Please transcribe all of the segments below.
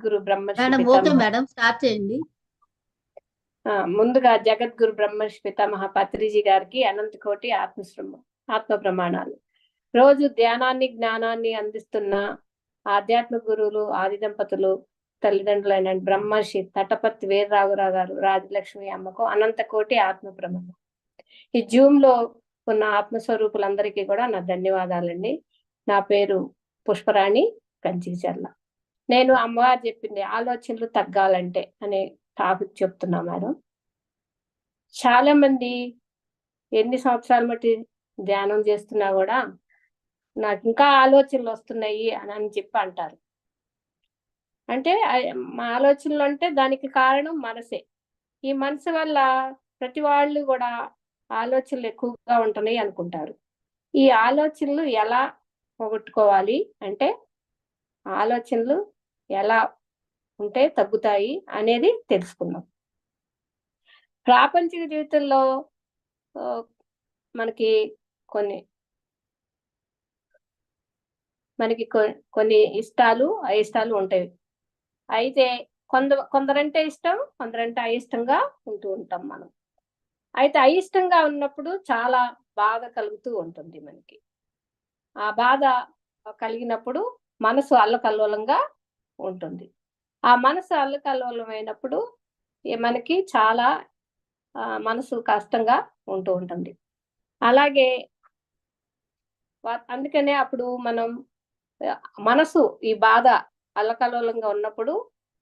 జగద్గురు బ్రహ్మర్షి madam okay పితామహ madam start చేయండి. ముందుగా జగద్గురు బ్రహ్మర్షి పితామహ పత్రిజీ గారికి అనంత కోటి ఆత్మశ్రమ ఆత్మ ప్రమాణాలు. రోజు ధ్యానాన్ని జ్ఞానాన్ని అందిస్తున్న ఆధ్యాత్మిక గురువులు ఆది దంపతులు తల్లిదండ్రులైన బ్రహ్మర్షి తటపతి వీరరాఘురావు గారు రాజలక్ష్మి అమ్మకు అనంత కోటి ఆత్మ ప్రమాణం ఈ జూమ్లో ఉన్న ఆత్మస్వరూపులందరికీ కూడా నా ధన్యవాదాలండి. నా పేరు పుష్పరాణి కంచిచర్ల నేను అమ్మగారు చెప్పింది ఆలోచనలు తగ్గాలంటే అనే టాపిక్ చెప్తున్నా మేడం. చాలా మంది ఎన్ని సంవత్సరాలు మట్టి ధ్యానం చేస్తున్నా కూడా నాకు ఇంకా ఆలోచనలు వస్తున్నాయి అని అని చెప్పి అంటారు. అంటే మా ఆలోచనలు అంటే దానికి కారణం మనసే. ఈ మనసు వల్ల ప్రతి వాళ్ళు కూడా ఆలోచనలు ఎక్కువగా ఉంటున్నాయి అనుకుంటారు. ఈ ఆలోచనలు ఎలా పోగొట్టుకోవాలి అంటే ఆలోచనలు ఎలా ఉంటే తగ్గుతాయి అనేది తెలుసుకుందాం. ప్రాపంచిక జీవితంలో మనకి కొన్ని మనకి కొన్ని ఇష్టాలు అయిష్టాలు ఉంటాయి. అయితే కొంద కొందరంటే ఇష్టం కొందరంటే అయిష్టంగా ఉంటూ ఉంటాం మనం. అయితే అయిష్టంగా ఉన్నప్పుడు చాలా బాధ కలుగుతూ ఉంటుంది మనకి. ఆ బాధ కలిగినప్పుడు మనసు అల్లకల్లోలంగా ఉంటుంది. ఆ మనసు అల్లకల్లోలమైనప్పుడు మనకి చాలా మనసు కష్టంగా ఉంటూ ఉంటుంది. అలాగే అందుకనే అప్పుడు మనం మనసు ఈ బాధ అల్లకల్లోలంగా ఉన్నప్పుడు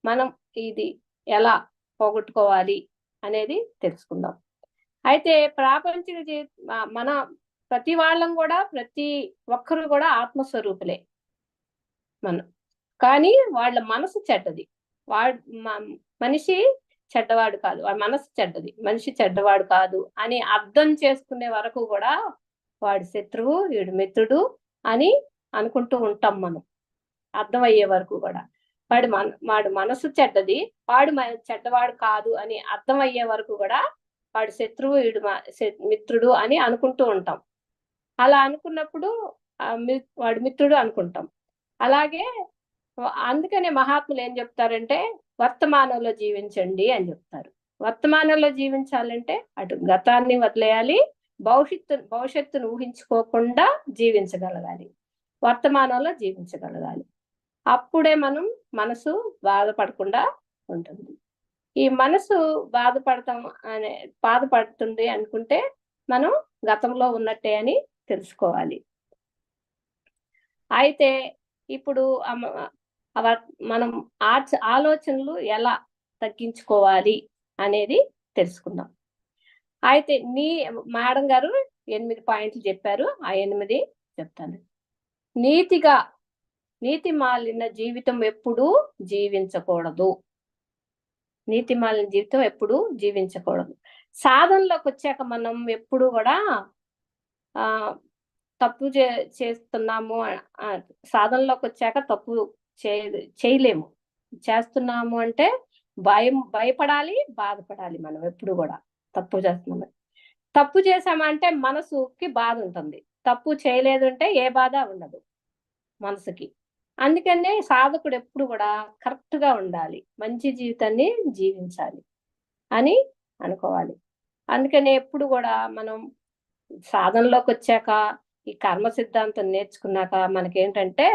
మనం ఇది ఎలా పోగొట్టుకోవాలి అనేది తెలుసుకుందాం. అయితే ప్రాపంచిక జీ మన ప్రతి వాళ్ళం కూడా ప్రతి ఒక్కరు కూడా ఆత్మస్వరూపులే. మనం కానీ వాళ్ళ మనసు చెడ్డది. వాడు మనిషి చెడ్డవాడు కాదు. వాడి మనసు చెడ్డది. మనిషి చెడ్డవాడు కాదు అని అర్థం చేసుకునే వరకు కూడా వాడి శత్రువు వీడు మిత్రుడు అని అనుకుంటూ ఉంటాం మనం. అర్థమయ్యే వరకు కూడా. వాడి మన వాడు మనసు చెడ్డది. వాడు చెడ్డవాడు కాదు అని అర్థమయ్యే వరకు కూడా వాడు శత్రువు వీడు మిత్రుడు అని అనుకుంటూ ఉంటాం. అలా అనుకున్నప్పుడు వాడు మిత్రుడు అనుకుంటాం. అలాగే అందుకనే మహాత్ములు ఏం చెప్తారంటే వర్తమానంలో జీవించండి అని చెప్తారు. వర్తమానంలో జీవించాలంటే అటు గతాన్ని వదిలేయాలి భవిష్యత్తు భవిష్యత్తును ఊహించుకోకుండా జీవించగలగాలి. వర్తమానంలో జీవించగలగాలి. అప్పుడే మనం మనసు బాధపడకుండా ఉంటుంది. ఈ మనసు బాధపడతాం అనే బాధపడుతుంది అనుకుంటే మనం గతంలో ఉన్నట్టే అని తెలుసుకోవాలి. అయితే ఇప్పుడు మనం ఆచ ఆలోచనలు ఎలా తగ్గించుకోవాలి అనేది తెలుసుకుందాం. అయితే నీ మేడం గారు ఎనిమిది పాయింట్లు చెప్పారు ఆ ఎనిమిది చెప్తాను. నీతిగా నీతి మాలిన జీవితం ఎప్పుడూ జీవించకూడదు. నీతి మాలిన జీవితం ఎప్పుడూ జీవించకూడదు. సాధనలోకి వచ్చాక మనం ఎప్పుడు కూడా ఆ తప్పు చే చేస్తున్నాము సాధనలోకి వచ్చాక తప్పు చేయలేము. చేస్తున్నాము అంటే భయం భయపడాలి బాధపడాలి మనం ఎప్పుడు కూడా. తప్పు చేస్తున్నాము. తప్పు చేసామంటే మనసుకి బాధ ఉంటుంది. తప్పు చేయలేదు అంటే ఏ బాధ ఉండదు మనసుకి. అందుకనే సాధకుడు ఎప్పుడు కూడా కరెక్ట్గా ఉండాలి. మంచి జీవితాన్ని జీవించాలి అని అనుకోవాలి. అందుకనే ఎప్పుడు కూడా మనం సాధనలోకి వచ్చాక ఈ కర్మ సిద్ధాంతం నేర్చుకున్నాక మనకేంటంటే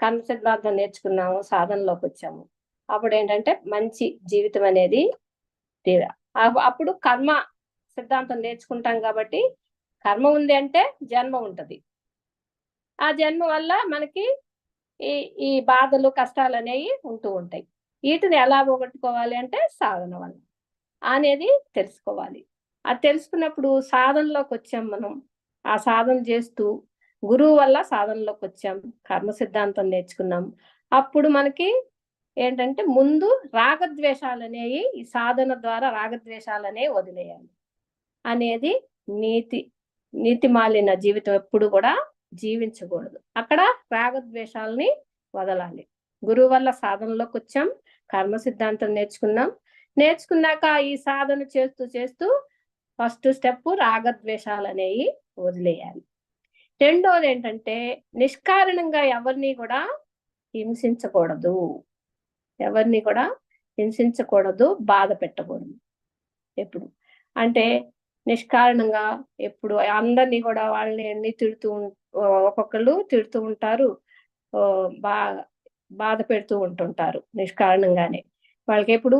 కర్మ సిద్ధాంతం నేర్చుకున్నాము సాధనలోకి వచ్చాము. అప్పుడు ఏంటంటే మంచి జీవితం అనేది అప్పుడు కర్మ సిద్ధాంతం నేర్చుకుంటాం కాబట్టి కర్మ ఉంది అంటే జన్మ ఉంటది. ఆ జన్మ వల్ల మనకి ఈ ఈ బాధలు కష్టాలు అనేవి ఉంటూ ఉంటాయి. వీటిని ఎలా పోగొట్టుకోవాలి అంటే సాధన వల్ల అనేది తెలుసుకోవాలి. అది తెలుసుకున్నప్పుడు సాధనలోకి వచ్చాం మనం. ఆ సాధన చేస్తూ గురువు వల్ల సాధనలోకి వచ్చాం కర్మ సిద్ధాంతం నేర్చుకున్నాం. అప్పుడు మనకి ఏంటంటే ముందు రాగద్వేషాలు అనేవి ఈ సాధన ద్వారా రాగద్వేషాలు అనేవి వదిలేయాలి. అనేది నీతి నీతి మాలిన జీవితం ఎప్పుడు కూడా జీవించకూడదు. అక్కడ రాగద్వేషాలని వదలాలి. గురువు వల్ల సాధనలోకి వచ్చాం కర్మ సిద్ధాంతం నేర్చుకున్నాం. నేర్చుకున్నాక ఈ సాధన చేస్తూ చేస్తూ ఫస్ట్ స్టెప్ రాగద్వేషాలు అనేవి వదిలేయాలి. రెండోది ఏంటంటే నిష్కారణంగా ఎవరిని కూడా హింసించకూడదు. ఎవరిని కూడా హింసించకూడదు బాధ పెట్టకూడదు ఎప్పుడు. అంటే నిష్కారణంగా ఎప్పుడు అందరినీ కూడా వాళ్ళని అన్ని తిడుతూ ఒక్కొక్కళ్ళు తిడుతూ ఉంటారు. ఓ, బా బాధ పెడుతూ ఉంటుంటారు నిష్కారణంగానే. వాళ్ళకి ఎప్పుడు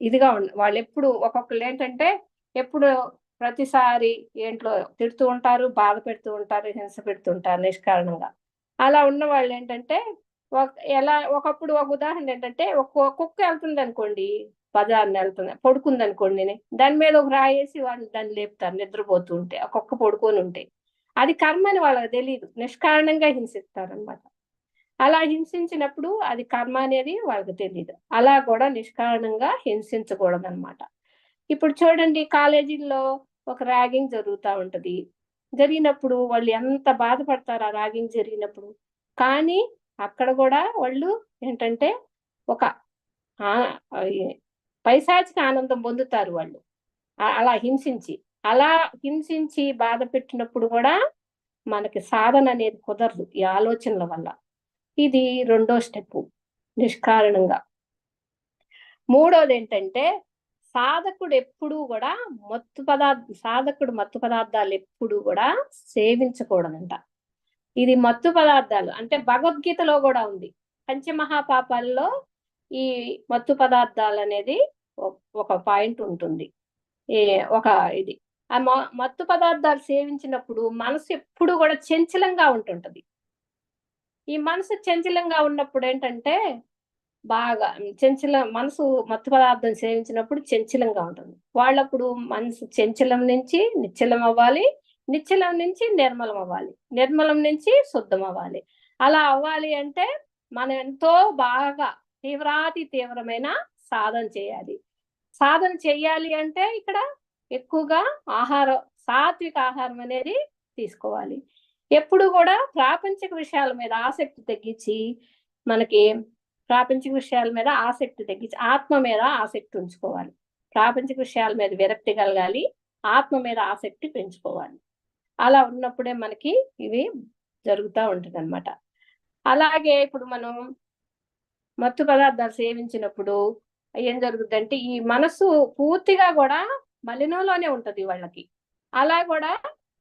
ఇదిగా ఉండ వాళ్ళు ఎప్పుడు ఒక్కొక్కళ్ళు ఏంటంటే ఎప్పుడు ప్రతిసారి ఏంట్లో తిడుతూ ఉంటారు బాధ పెడుతూ ఉంటారు హింస పెడుతూ ఉంటారు నిష్కారణంగా. అలా ఉన్న వాళ్ళు ఏంటంటే ఎలా ఒకప్పుడు ఒక ఉదాహరణ ఏంటంటే ఒక కుక్క వెళ్తుంది అనుకోండి బజార్ని వెళ్తుంది పడుకుంది అనుకోండి నేను దాని మీద ఒక రాయేసి వాళ్ళు దాన్ని లేపుతారు నిద్రపోతూ ఉంటే ఆ కుక్క పడుకొని ఉంటే. అది కర్మ అని వాళ్ళకి తెలియదు నిష్కారణంగా హింసిస్తారు అనమాట అలా హింసించినప్పుడు అది కర్మ అనేది వాళ్ళకి తెలియదు అలా కూడా నిష్కారణంగా హింసించకూడదు అనమాట ఇప్పుడు చూడండి కాలేజీల్లో ఒక ర్యాగింగ్ జరుగుతూ ఉంటది. జరిగినప్పుడు వాళ్ళు ఎంత బాధపడతారు ఆ ర్యాగింగ్ జరిగినప్పుడు. కానీ అక్కడ కూడా వాళ్ళు ఏంటంటే ఒక పైశాచిక ఆనందం పొందుతారు వాళ్ళు. అలా హింసించి. అలా హింసించి బాధ పెట్టినప్పుడు కూడా మనకి సాధన అనేది కుదరదు ఈ ఆలోచనల వల్ల. ఇది రెండో స్టెప్ నిష్కారణంగా. మూడోది ఏంటంటే సాధకుడు ఎప్పుడూ కూడా మత్తు పదార్థ సాధకుడు మత్తు పదార్థాలు ఎప్పుడూ కూడా సేవించకూడదంట. ఇది మత్తు పదార్థాలు అంటే భగవద్గీతలో కూడా ఉంది. పంచమహాపాపాల్లో ఈ మత్తు పదార్థాలు అనేది ఒక పాయింట్ ఉంటుంది. ఏ ఒక ఇది. ఆ మత్తు పదార్థాలు సేవించినప్పుడు మనసు ఎప్పుడు కూడా చంచలంగా ఉంటుంటది. ఈ మనసు చంచలంగా ఉన్నప్పుడు ఏంటంటే బాగా చంచల మనసు మత్తు పదార్థం సేవించినప్పుడు చంచలంగా ఉంటుంది. వాళ్ళప్పుడు మనసు చంచలం నుంచి నిశ్చలం అవ్వాలి నిశ్చలం నుంచి నిర్మలం అవ్వాలి నిర్మలం నుంచి శుద్ధం అవ్వాలి. అలా అవ్వాలి అంటే మనం ఎంతో బాగా తీవ్రాతి తీవ్రమైన సాధన చేయాలి. సాధన చేయాలి అంటే ఇక్కడ ఎక్కువగా ఆహారం సాత్విక ఆహారం అనేది తీసుకోవాలి. ఎప్పుడు కూడా ప్రాపంచిక విషయాల మీద ఆసక్తి తగ్గించి మనకి ప్రాపంచిక విషయాల మీద ఆసక్తి తగ్గించి ఆత్మ మీద ఆసక్తి ఉంచుకోవాలి. ప్రాపంచిక విషయాల మీద విరక్తి కలగాలి ఆత్మ మీద ఆసక్తి పెంచుకోవాలి. అలా ఉన్నప్పుడే మనకి ఇవి జరుగుతూ ఉంటుంది అనమాట అలాగే ఇప్పుడు మనం మత్తు పదార్థాలు సేవించినప్పుడు ఏం జరుగుతుందంటే ఈ మనసు పూర్తిగా కూడా మలినంలోనే ఉంటుంది వాళ్ళకి. అలా కూడా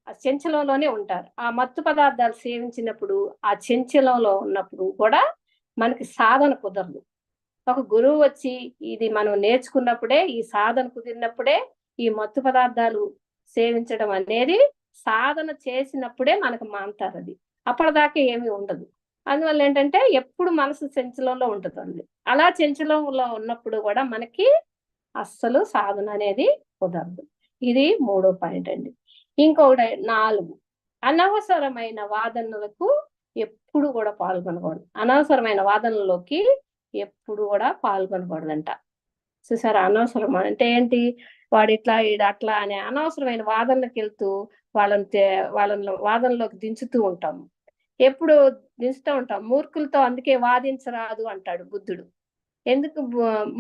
ఆ చెంచలంలోనే ఉంటారు. ఆ మత్తు పదార్థాలు సేవించినప్పుడు ఆ చెంచలంలో ఉన్నప్పుడు కూడా మనకి సాధన కుదరదు. ఒక గురువు వచ్చి ఇది మనం నేర్చుకున్నప్పుడే ఈ సాధన కుదిరినప్పుడే ఈ మత్తు పదార్థాలు సేవించడం అనేది సాధన చేసినప్పుడే మనకు మాంతారు అది. అప్పటిదాకా ఏమీ ఉండదు. అందువల్ల ఏంటంటే ఎప్పుడు మనసు చెంచలంలో ఉంటుంది అలా చెంచలంలో ఉన్నప్పుడు కూడా మనకి అస్సలు సాధన అనేది కుదరదు. ఇది మూడో పాయింట్ అండి. ఇంకొకటి నాలుగు. అనవసరమైన వాదనలకు ఎప్పుడు కూడా పాల్గొనకూడదు. అనవసరమైన వాదనలోకి ఎప్పుడు కూడా పాల్గొనకూడదంట. చూసారా? అనవసరం అంటే ఏంటి? వాడు ఇట్లా ఈడు అట్లా అనే అనవసరమైన వాదనలకు వెళ్తూ వాళ్ళని వాళ్ళని వాదనలోకి దించుతూ ఉంటాము ఎప్పుడు దించుతూ ఉంటాం. మూర్ఖులతో అందుకే వాదించరాదు అంటాడు బుద్ధుడు. ఎందుకు?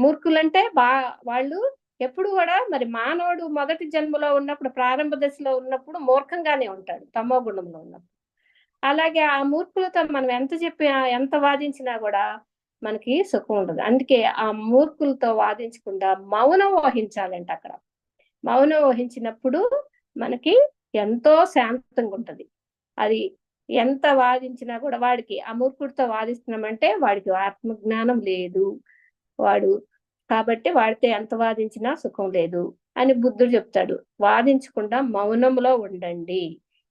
మూర్ఖులంటే బా వాళ్ళు ఎప్పుడు కూడా మరి మానవుడు మొదటి జన్మలో ఉన్నప్పుడు ప్రారంభ దశలో ఉన్నప్పుడు మూర్ఖంగానే ఉంటాడు. తమో గుణంలో ఉన్నప్పుడు. అలాగే ఆ మూర్ఖులతో మనం ఎంత చెప్పినా ఎంత వాదించినా కూడా మనకి సుఖం ఉండదు. అందుకే ఆ మూర్ఖులతో వాదించకుండా మౌనం వహించాలంట అక్కడ. మౌనం వహించినప్పుడు మనకి ఎంతో శాంతంగా ఉంటది. అది ఎంత వాదించినా కూడా వాడికి ఆ మూర్ఖుడితో వాదిస్తున్నామంటే వాడికి ఆత్మజ్ఞానం లేదు. వాడు కాబట్టి వాడితే ఎంత వాదించినా సుఖం లేదు అని బుద్ధుడు చెప్తాడు. వాదించకుండా మౌనంలో ఉండండి.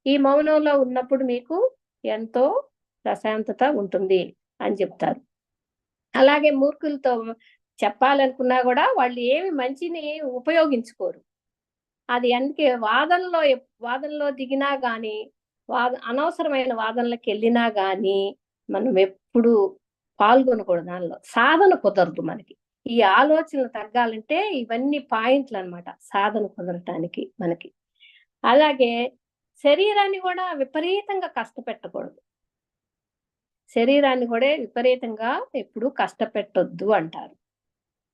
ఈ మౌనంలో ఉన్నప్పుడు మీకు ఎంతో ప్రశాంతత ఉంటుంది అని చెప్తారు. అలాగే మూర్ఖులతో చెప్పాలనుకున్నా కూడా వాళ్ళు ఏమి మంచిని ఉపయోగించుకోరు. అది అందుకే వాదనలో వాదనలో దిగినా కానీ వాద అనవసరమైన వాదనలకు వెళ్ళినా కానీ మనం ఎప్పుడు పాల్గొనకూడదు దానిలో. సాధన కుదరదు మనకి. ఈ ఆలోచనలు తగ్గాలంటే ఇవన్నీ పాయింట్లు అన్నమాట సాధన కుదరటానికి మనకి. అలాగే శరీరాన్ని కూడా విపరీతంగా కష్టపెట్టకూడదు. శరీరాన్ని కూడా విపరీతంగా ఎప్పుడు కష్టపెట్టొద్దు అంటారు.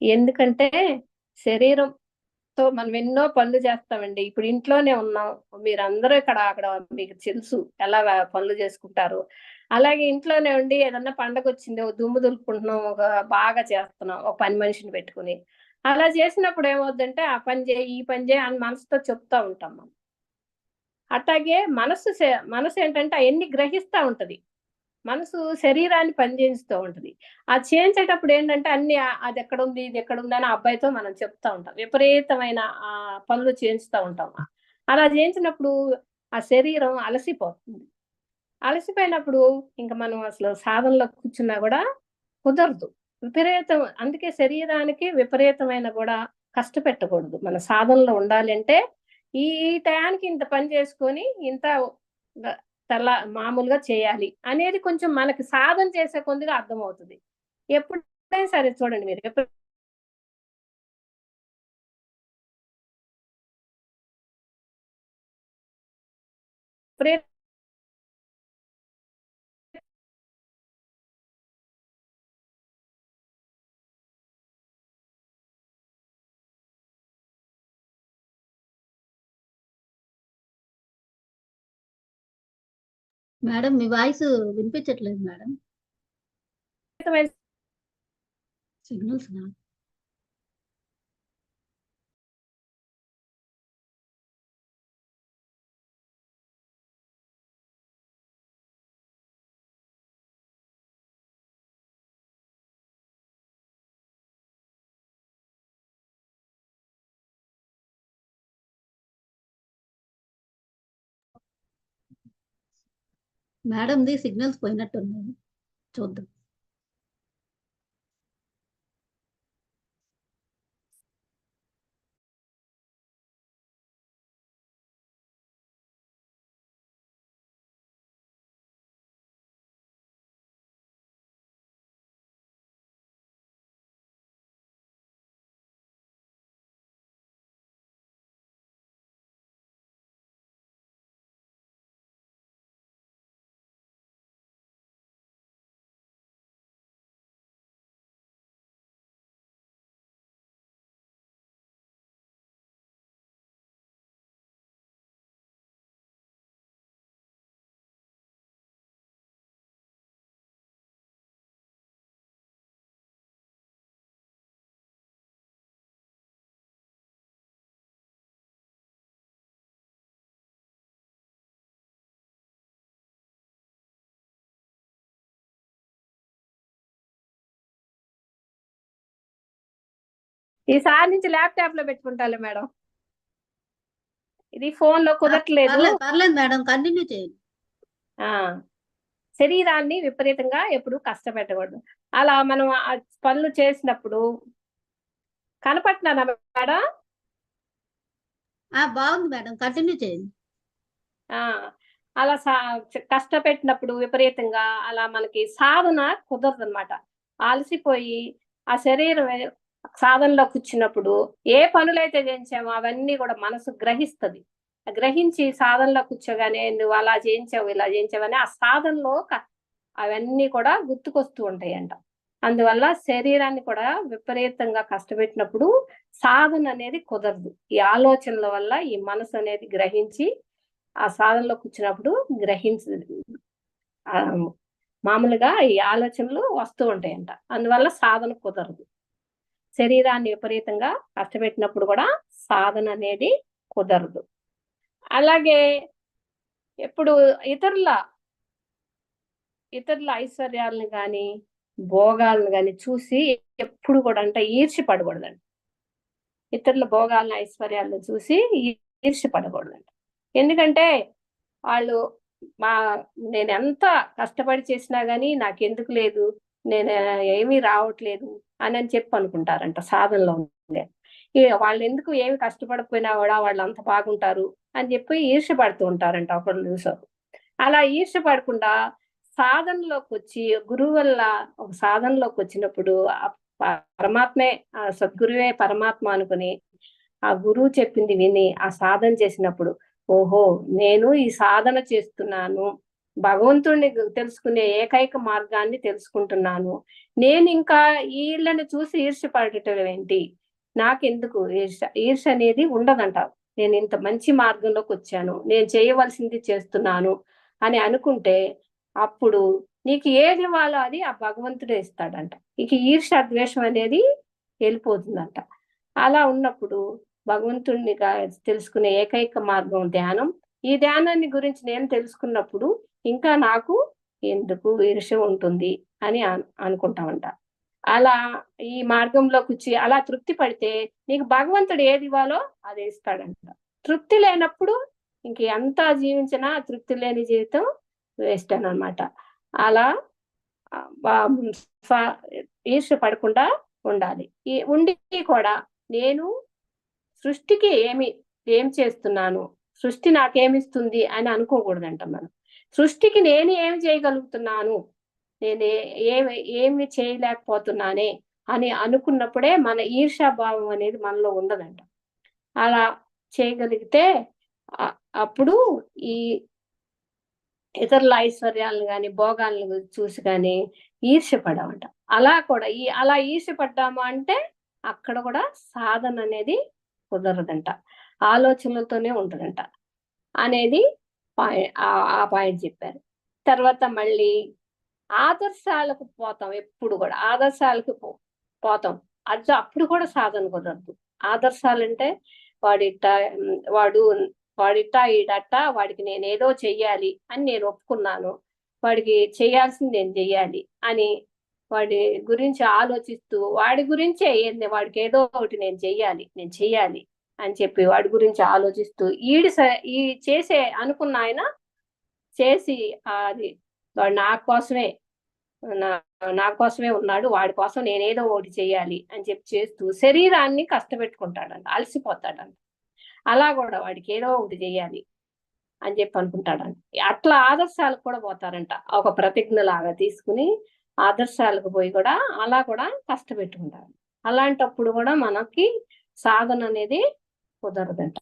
ఎందుకంటే శరీరంతో మనం ఎన్నో పనులు చేస్తామండి. ఇప్పుడు ఇంట్లోనే ఉన్నాం. మీరందరూ ఇక్కడ అక్కడ మీకు తెలుసు ఎలా పనులు చేసుకుంటారు. అలాగే ఇంట్లోనే ఉండి ఏదన్నా పండగ వచ్చింది ఒక దుమ్ము దులుపుకుంటున్నాం ఒక బాగా చేస్తున్నాం ఒక పని మనిషిని పెట్టుకుని. అలా చేసినప్పుడు ఏమవుద్దంటే ఆ పని చేయి ఈ పని చేయి అని మనసుతో చెప్తా ఉంటాం మనం. అట్లాగే మనసు మనసు ఏంటంటే అవన్నీ గ్రహిస్తూ ఉంటది. మనసు శరీరాన్ని పనిచేస్తూ ఉంటది. ఆ చేయించేటప్పుడు ఏంటంటే అన్ని అది ఎక్కడ ఉంది ఇది ఎక్కడ ఉంది అని ఆ అబ్బాయితో మనం చెప్తా ఉంటాం. విపరీతమైన ఆ పనులు చేయించుతూ ఉంటాం. అలా చేయించినప్పుడు ఆ శరీరం అలసిపోతుంది. అలసిపోయినప్పుడు ఇంకా మనం అసలు సాధనలో కూర్చున్నా కూడా కుదరదు. విపరీతం అందుకే శరీరానికి విపరీతమైన కూడా కష్టపెట్టకూడదు. మన సాధనలో ఉండాలి అంటే ఈ ఈ టయానికి ఇంత పని చేసుకొని ఇంత గ- తెల్ల మామూలుగా చేయాలి అనేది కొంచెం మనకి సాధన చేసే కొద్దిగా అర్థమవుతుంది. ఎప్పుడైనా సరే చూడండి మీరు ఎప్పుడు మేడం మీ వాయిస్ వినిపించట్లేదు మేడం. సిగ్నల్స్ నా మేడంది సిగ్నల్స్ పోయినట్టున్నాయి. చూద్దాం. ఈసారి నుంచి ల్యాప్టాప్లో పెట్టుకుంటాలే మేడం. ఇది ఫోన్లో కుదరట్లేదు. పర్లేదు మేడం కంటిన్యూ చేయండి ఆ శరీరాన్ని విపరీతంగా ఎప్పుడు కష్టపెట్టకూడదు. అలా మనం ఆ పనులు చేసినప్పుడు కనపడుతున్నారా మేడం? ఆ బాగుంది మేడం కంటిన్యూ చేయండి ఆ అలా సా కష్టపెట్టినప్పుడు విపరీతంగా అలా మనకి సాధన కుదరదు అనమాట అలసిపోయి ఆ శరీరం సాధనలో కూర్చున్నప్పుడు ఏ పనులైతే చేయించామో అవన్నీ కూడా మనసు గ్రహిస్తది. గ్రహించి సాధనలో కూర్చోగానే నువ్వు అలా చేయించావు ఇలా చేయించావని ఆ సాధనలో అవన్నీ కూడా గుర్తుకొస్తూ ఉంటాయంట. అందువల్ల శరీరాన్ని కూడా విపరీతంగా కష్టపెట్టినప్పుడు సాధన అనేది కుదరదు. ఈ ఆలోచనల వల్ల ఈ మనసు అనేది గ్రహించి ఆ సాధనలో కూర్చున్నప్పుడు గ్రహించ మామూలుగా ఈ ఆలోచనలు వస్తూ ఉంటాయంట. అందువల్ల సాధన కుదరదు. శరీరాన్ని విపరీతంగా కష్టపెట్టినప్పుడు కూడా సాధన అనేది కుదరదు. అలాగే ఎప్పుడు ఇతరుల ఇతరుల ఐశ్వర్యాలను కానీ భోగాలను కానీ చూసి ఎప్పుడు కూడా అంటే ఈర్ష్య పడకూడదండి ఇతరుల భోగాలను ఐశ్వర్యాలను చూసి ఈర్ష్య పడకూడదండి ఎందుకంటే వాళ్ళు మా నేను ఎంత కష్టపడి చేసినా గానీ నాకెందుకు లేదు. నేను ఏమీ రావట్లేదు అని అని చెప్పి అనుకుంటారంట సాధనలో ఉండే. వాళ్ళు ఎందుకు ఏమి కష్టపడకపోయినా కూడా వాళ్ళు అంత బాగుంటారు అని చెప్పి ఈర్ష్య పడుతూ ఉంటారంట ఒకళ్ళు చూసారు. అలా ఈర్ష్య పడకుండా సాధనలోకి వచ్చి గురువు వల్ల ఒక సాధనలోకి వచ్చినప్పుడు ఆ పరమాత్మే ఆ సద్గురువే పరమాత్మ అనుకుని ఆ గురువు చెప్పింది విని ఆ సాధన చేసినప్పుడు ఓహో నేను ఈ సాధన చేస్తున్నాను. భగవంతుడిని తెలుసుకునే ఏకైక మార్గాన్ని తెలుసుకుంటున్నాను. నేను ఇంకా వీళ్ళని చూసి ఈర్ష్యపడటం ఏంటి? నాకెందుకు ఈర్ష ఈర్ష అనేది ఉండదంట నేను ఇంత మంచి మార్గంలోకి వచ్చాను. నేను చేయవలసింది చేస్తున్నాను అని అనుకుంటే అప్పుడు నీకు ఏది ఇవ్వాలో అది ఆ భగవంతుడే ఇస్తాడంట. ఇక ఈర్ష ద్వేషం అనేది వెళ్ళిపోతుందంట. అలా ఉన్నప్పుడు భగవంతుడిని తెలుసుకునే ఏకైక మార్గం ధ్యానం. ఈ ధ్యానాన్ని గురించి నేను తెలుసుకున్నప్పుడు ఇంకా నాకు ఎందుకు ఈర్ష ఉంటుంది అని అనుకుంటామంట. అలా ఈ మార్గంలోకి వచ్చి అలా తృప్తి పడితే నీకు భగవంతుడు ఏది ఇవ్వాలో అది ఇస్తాడంట. తృప్తి లేనప్పుడు ఇంక ఎంత జీవించినా తృప్తి లేని జీవితం వేస్ట్ అని అనమాట అలా ఈర్ష బా- పడకుండా ఉండాలి. ఈ ఉండి కూడా నేను సృష్టికి ఏమి ఏం చేస్తున్నాను సృష్టి నాకేమిస్తుంది అని అనుకోకూడదంట మనం. సృష్టికి నేను ఏమి చేయగలుగుతున్నాను? నేను ఏమి ఏమి చేయలేకపోతున్నానే అని అనుకున్నప్పుడే మన ఈర్షాభావం అనేది మనలో ఉండదంట. అలా చేయగలిగితే అప్పుడు ఈ ఇతరుల ఐశ్వర్యాలను కానీ భోగాలను చూసి కానీ ఈర్ష్యపడమంట. అలా కూడా ఈ అలా ఈర్ష్యపడ్డామా అంటే అక్కడ కూడా సాధన అనేది కుదరదంట. ఆలోచనలతోనే ఉంటుందంట. అనేది ఆ- పాయింట్ చెప్పారు. తర్వాత మళ్ళీ ఆదర్శాలకు పోతాం ఎప్పుడు కూడా. ఆదర్శాలకు పో- పోతాం. అది అప్పుడు కూడా సాధన కుదరదు. ఆదర్శాలంటే వాడిట వాడు వాడిట ఈడట వాడికి నేను ఏదో చెయ్యాలి అని నేను ఒప్పుకున్నాను. వాడికి చేయాల్సింది నేను చెయ్యాలి అని వాడి గురించి ఆలోచిస్తూ వాడి గురించే వాడికి ఏదో ఒకటి నేను చెయ్యాలి నేను చెయ్యాలి. అని చెప్పి వాడి గురించి ఆలోచిస్తూ ఈడి ఈ చేసే అనుకున్న ఆయన చేసి అది వాడు నా కోసమే నా నా కోసమే ఉన్నాడు వాడి కోసం నేనేదో ఒకటి చేయాలి అని చెప్పి చేస్తూ శరీరాన్ని కష్టపెట్టుకుంటాడంట అలసిపోతాడంట. అలా కూడా వాడికి ఏదో ఒకటి చేయాలి అని చెప్పి అనుకుంటాడంట. అట్లా ఆదర్శాలకు కూడా పోతారంట. ఒక ప్రతిజ్ఞ లాగా తీసుకుని ఆదర్శాలకు పోయి కూడా అలా కూడా కష్టపెట్టుకుంటారు. అలాంటప్పుడు కూడా మనకి సాధన అనేది కుదరదంట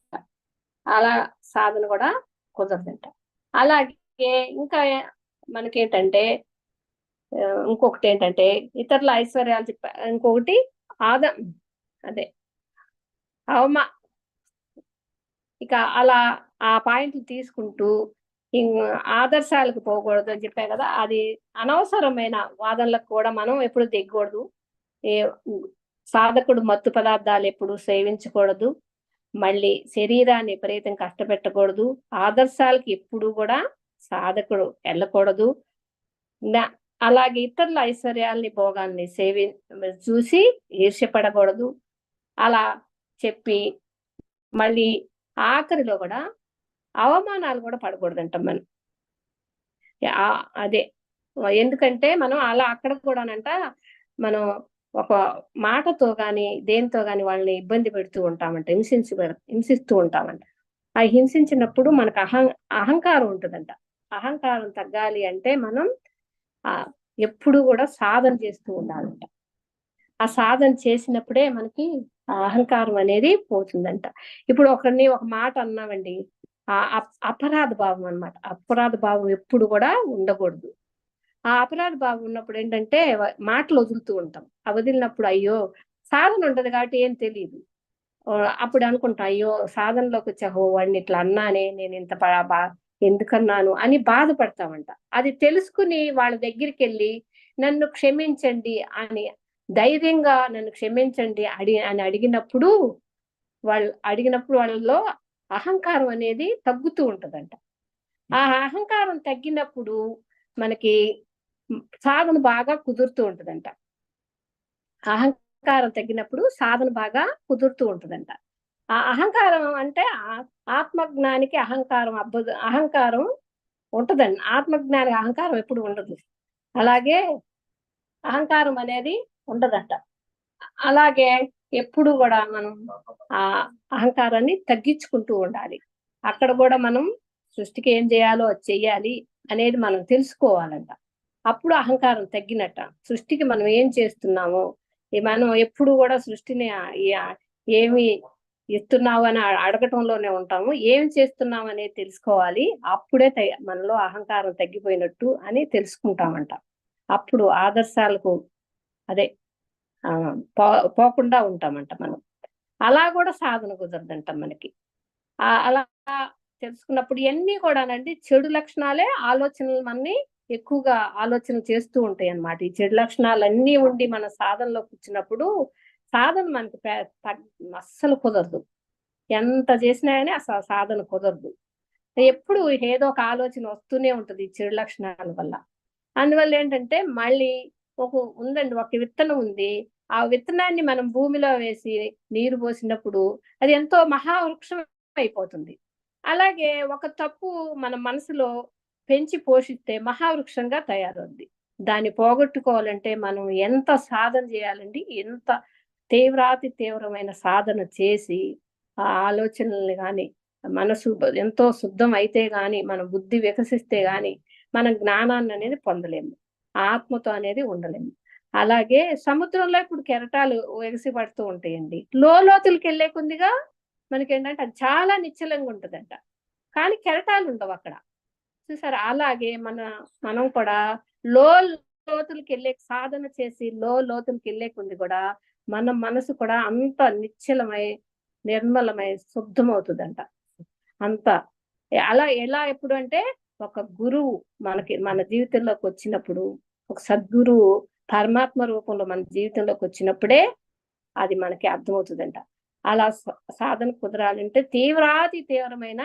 అలా సాధన కూడా కుదరదంట అలాగే ఇంకా మనకేంటంటే ఇంకొకటి ఏంటంటే ఇతరుల ఐశ్వర్యాలు చెప్ప ఇంకొకటి ఆదం అదే అవమా ఇక అలా ఆ పాయింట్లు తీసుకుంటూ ఆదర్శాలకు పోకూడదు అని చెప్పాను కదా అది అనవసరమైన వాదనలకు కూడా మనం ఎప్పుడు దిగకూడదు. ఏ సాధకుడు మత్తు పదార్థాలు ఎప్పుడు సేవించకూడదు. మళ్ళీ శరీరాన్ని విపరీతం కష్టపెట్టకూడదు. ఆదర్శాలకి ఎప్పుడు కూడా సాధకుడు వెళ్ళకూడదు. నా- అలాగే ఇతరుల ఐశ్వర్యాల్ని భోగాల్ని సేవి చూసి ఈర్ష్యపడకూడదు. అలా చెప్పి మళ్ళీ ఆఖరిలో కూడా అవమానాలు కూడా పడకూడదంట మనం. ఆ- అదే. ఎందుకంటే మనం అలా అక్కడ కూడానంట మనం ఒక మాటతో కానీ దేంతో కానీ వాళ్ళని ఇబ్బంది పెడుతూ ఉంటామంట హింసించి హింసిస్తూ ఉంటామంట. ఆ హింసించినప్పుడు మనకు అహం అహంకారం ఉంటుందంట. అహంకారం తగ్గాలి అంటే మనం ఆ ఎప్పుడు కూడా సాధన చేస్తూ ఉండాలంట. ఆ సాధన చేసినప్పుడే మనకి ఆ అహంకారం అనేది పోతుందంట. ఇప్పుడు ఒకరిని ఒక మాట అన్నామండి ఆ అప్- అపరాధ భావం అన్నమాట. అపరాధ భావం ఎప్పుడు కూడా ఉండకూడదు. ఆ అపరాధ భావం ఉన్నప్పుడు ఏంటంటే మాటలు వదులుతూ ఉంటాం. ఆ వదిలినప్పుడు అయ్యో సాధన ఉండదు కాబట్టి ఏం తెలియదు అప్పుడు అనుకుంటా అయ్యో సాధనలోకి వచ్చా ఓ వాడిని ఇట్లా అన్నానే నేను ఇంత బా- బా- ఎందుకన్నాను అని బాధపడతామంట. అది తెలుసుకుని వాళ్ళ దగ్గరికి వెళ్ళి నన్ను క్షమించండి అని ధైర్యంగా నన్ను క్షమించండి అడి అని అడిగినప్పుడు వాళ్ళు అడిగినప్పుడు వాళ్ళలో అహంకారం అనేది తగ్గుతూ ఉంటదంట. ఆ అహంకారం తగ్గినప్పుడు మనకి సాధన బాగా కుదురుతూ ఉంటదంట. అహంకారం తగ్గినప్పుడు సాధన బాగా కుదురుతూ ఉంటదంట. ఆ అహంకారం అంటే ఆ- ఆత్మజ్ఞానికి అహంకారం అబ్బదు అహంకారం ఉంటుందండి. ఆత్మజ్ఞానికి అహంకారం ఎప్పుడు ఉండదు. అలాగే అహంకారం అనేది ఉండదంట. అలాగే ఎప్పుడు కూడా మనం ఆ అహంకారాన్ని తగ్గించుకుంటూ ఉండాలి. అక్కడ కూడా మనం సృష్టికి ఏం చేయాలో అది చెయ్యాలి అనేది మనం తెలుసుకోవాలంట. అప్పుడు అహంకారం తగ్గినట్ట. సృష్టికి మనం ఏం చేస్తున్నాము మనం ఎప్పుడు కూడా సృష్టిని ఏమి ఇస్తున్నావు అని అడగటంలోనే ఉంటాము. ఏం చేస్తున్నాం అనేది తెలుసుకోవాలి. అప్పుడే మనలో అహంకారం తగ్గిపోయినట్టు అని తెలుసుకుంటామంట. అప్పుడు ఆదర్శాలకు అదే పో పోకుండా ఉంటామంట మనం. అలా కూడా సాధన కుదరదంట మనకి. అలా తెలుసుకున్నప్పుడు ఇవన్నీ కూడానండి చెడు లక్షణాలే ఆలోచనలు మనని ఎక్కువగా ఆలోచన చేస్తూ ఉంటాయి అన్నమాట. ఈ చెడు లక్షణాలన్నీ ఉండి మన సాధనలోకి వచ్చినప్పుడు సాధన మనకి అస్సలు కుదరదు. ఎంత చేసినా కానీ అసలు సాధన కుదరదు. ఎప్పుడు ఏదో ఒక ఆలోచన వస్తూనే ఉంటుంది ఈ చెడు లక్షణాల వల్ల. అందువల్ల ఏంటంటే మళ్ళీ ఒక ఉందండి ఒక విత్తనం ఉంది. ఆ విత్తనాన్ని మనం భూమిలో వేసి నీరు పోసినప్పుడు అది ఎంతో మహావృక్షం అయిపోతుంది. అలాగే ఒక తప్పు మన మనసులో పెంచి పోషిస్తే మహావృక్షంగా తయారవుద్ది. దాన్ని పోగొట్టుకోవాలంటే మనం ఎంత సాధన చేయాలండి? ఎంత తీవ్రాతి తీవ్రమైన సాధన చేసి ఆ ఆలోచనల్ని కానీ మనసు ఎంతో శుద్ధం అయితే గాని మన బుద్ధి వికసిస్తే గాని మనం జ్ఞానాన్ని అనేది పొందలేము. ఆత్మతో అనేది ఉండలేము. అలాగే సముద్రంలో ఇప్పుడు కెరటాలు ఎగసి పడుతూ ఉంటాయండి. లోతులకి వెళ్ళే కొద్దిగా మనకి ఏంటంటే అది చాలా నిశ్చలంగా ఉంటదంట. కానీ కెరటాలు ఉండవు అక్కడ. చూసారు? అలాగే మన మనం కూడా లో లోతులకి వెళ్ళే సాధన చేసి లో లోతులకి వెళ్ళేకుంది కూడా మన మనసు కూడా అంత నిశ్చలమై నిర్మలమై శుద్ధమవుతుందంట. అంత. అలా ఎలా ఎప్పుడు అంటే ఒక గురువు మనకి మన జీవితంలోకి వచ్చినప్పుడు ఒక సద్గురువు పరమాత్మ రూపంలో మన జీవితంలోకి వచ్చినప్పుడే అది మనకి అర్థమవుతుందంట. అలా సాధన కుదరాలంటే తీవ్రాతి తీవ్రమైన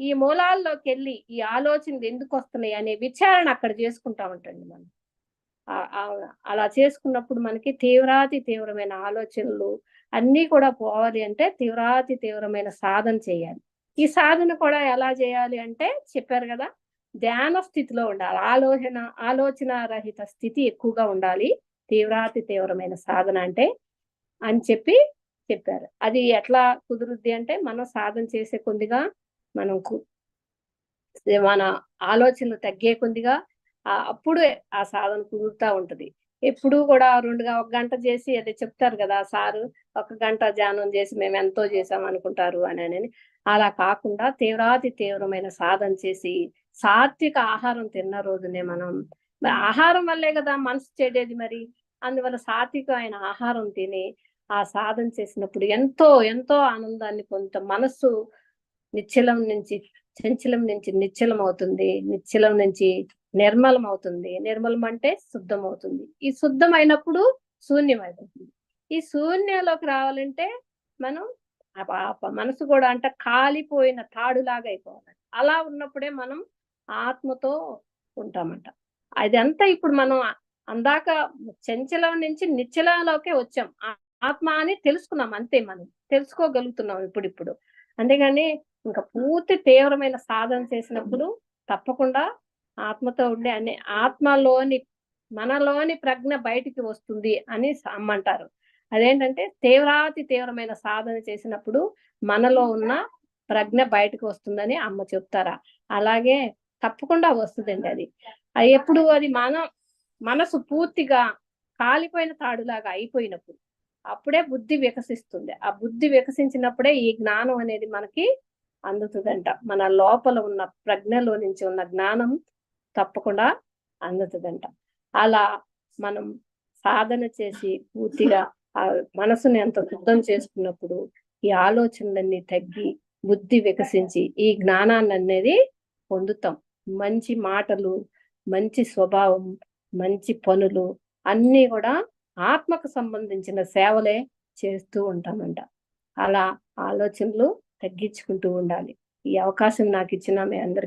ఈ మూలాల్లోకి వెళ్ళి ఈ ఆలోచనలు ఎందుకు వస్తున్నాయి అనే విచారణ అక్కడ చేసుకుంటా ఉంటండి మనం. అలా చేసుకున్నప్పుడు మనకి తీవ్రాతి తీవ్రమైన ఆలోచనలు అన్నీ కూడా పోవాలి అంటే తీవ్రాతి తీవ్రమైన సాధన చేయాలి. ఈ సాధన కూడా ఎలా చేయాలి అంటే చెప్పారు కదా ధ్యాన స్థితిలో ఉండాలి. ఆలోచన ఆలోచన రహిత స్థితి ఎక్కువగా ఉండాలి. తీవ్రాతి తీవ్రమైన సాధన అంటే అని చెప్పి చెప్పారు. అది ఎట్లా కుదురుద్ది అంటే మనం సాధన చేసే కొద్దిగా మనకు మన ఆలోచనలు తగ్గే కొద్దిగా ఆ అప్పుడే ఆ సాధన కుదురుతా ఉంటది. ఎప్పుడు కూడా రెండుగా ఒక గంట చేసి అదే చెప్తారు కదా సారు ఒక గంట ధ్యానం చేసి మేము ఎంతో చేసాం అనుకుంటారు అని అని అలా కాకుండా తీవ్రాతి తీవ్రమైన సాధన చేసి సాత్విక ఆహారం తిన్న రోజునే మనం ఆహారం వల్లే కదా మనసు చెడేది మరి. అందువల్ల సాత్వికమైన ఆహారం తిని ఆ సాధన చేసినప్పుడు ఎంతో ఎంతో ఆనందాన్ని పొందుతాం మనస్సు నిశ్చలం నుంచి చంచలం నుంచి నిశ్చలం అవుతుంది. నిశ్చలం నుంచి నిర్మలం అవుతుంది. నిర్మలం అంటే శుద్ధం అవుతుంది. ఈ శుద్ధం అయినప్పుడు శూన్యం అయిపోతుంది. ఈ శూన్యంలోకి రావాలంటే మనం మనసు కూడా అంటే కాలిపోయిన తాడులాగా అయిపోవాలి. అలా ఉన్నప్పుడే మనం ఆత్మతో ఉంటామంట. అదంతా ఇప్పుడు మనం అందాక చంచలం నుంచి నిశ్చలంలోకే వచ్చాం. ఆ- ఆత్మ అని తెలుసుకున్నాం అంతే మనం. తెలుసుకోగలుగుతున్నాం ఇప్పుడిప్పుడు. అంతేగాని ఇంకా పూర్తి తీవ్రమైన సాధన చేసినప్పుడు తప్పకుండా ఆత్మతో ఉండే అనే ఆత్మలోని మనలోని ప్రజ్ఞ బయటికి వస్తుంది అని అమ్మంటారు. అదేంటంటే తీవ్రాతి తీవ్రమైన సాధన చేసినప్పుడు మనలో ఉన్న ప్రజ్ఞ బయటకు వస్తుందని అమ్మ చెప్తారా? అలాగే తప్పకుండా వస్తుందండి అది. అది ఎప్పుడు అది మన మనసు పూర్తిగా కాలిపోయిన తాడులాగా అయిపోయినప్పుడు అప్పుడే బుద్ధి వికసిస్తుంది. ఆ బుద్ధి వికసించినప్పుడే ఈ జ్ఞానం అనేది మనకి అందుతుందంట. మన లోపల ఉన్న ప్రజ్ఞలో నుంచి ఉన్న జ్ఞానం తప్పకుండా అందుతుందంట. అలా మనం సాధన చేసి పూర్తిగా ఆ మనసుని ఎంత శుద్ధం చేసుకున్నప్పుడు ఈ ఆలోచనలన్నీ తగ్గి బుద్ధి వికసించి ఈ జ్ఞానాన్ని అనేది పొందుతాం. మంచి మాటలు మంచి స్వభావం మంచి పనులు అన్నీ కూడా ఆత్మకు సంబంధించిన సేవలే చేస్తూ ఉంటామంట. అలా ఆలోచనలు తగ్గించుకుంటూ ఉండాలి. ఈ అవకాశం నాకు ఇచ్చిన మీ అందరికి